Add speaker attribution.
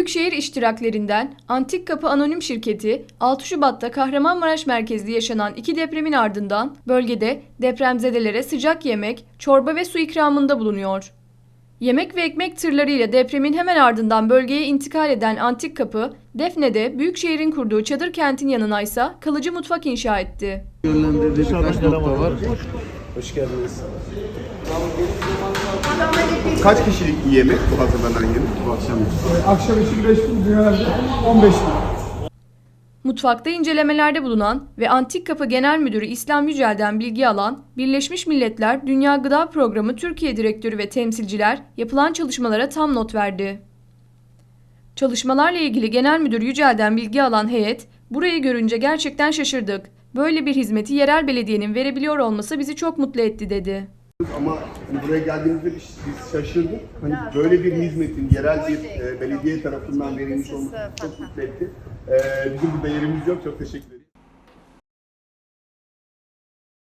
Speaker 1: Büyükşehir iştiraklerinden Antik Kapı Anonim Şirketi 6 Şubat'ta Kahramanmaraş merkezli yaşanan iki depremin ardından bölgede depremzedelere sıcak yemek, çorba ve su ikramında bulunuyor. Yemek ve ekmek tırlarıyla depremin hemen ardından bölgeye intikal eden Antik Kapı, Defne'de Büyükşehir'in kurduğu çadır kentin yanına ise kalıcı mutfak inşa etti.
Speaker 2: Yönlendirdiği birkaç nokta var.
Speaker 3: Hoş geldiniz.
Speaker 4: Kaç kişilik bir yemek bu hazırlanan yemek bu akşam için?
Speaker 5: Akşam için 5 bin, genelde 15 bin.
Speaker 1: Mutfakta incelemelerde bulunan ve Antik Kapı Genel Müdürü İslam Yücel'den bilgi alan Birleşmiş Milletler Dünya Gıda Programı Türkiye Direktörü ve temsilciler yapılan çalışmalara tam not verdi. Çalışmalarla ilgili Genel Müdür Yücel'den bilgi alan heyet, burayı görünce gerçekten şaşırdık. Böyle bir hizmeti yerel belediyenin verebiliyor olması bizi çok mutlu etti dedi.
Speaker 4: Ama hani buraya geldiğimizde biz, biz şaşırdık. Hani böyle bir hizmetin yerel bir e, belediye tarafından verilmiş olması çok mutlu etti. E, bizim burada yerimiz yok. Çok teşekkür ederim.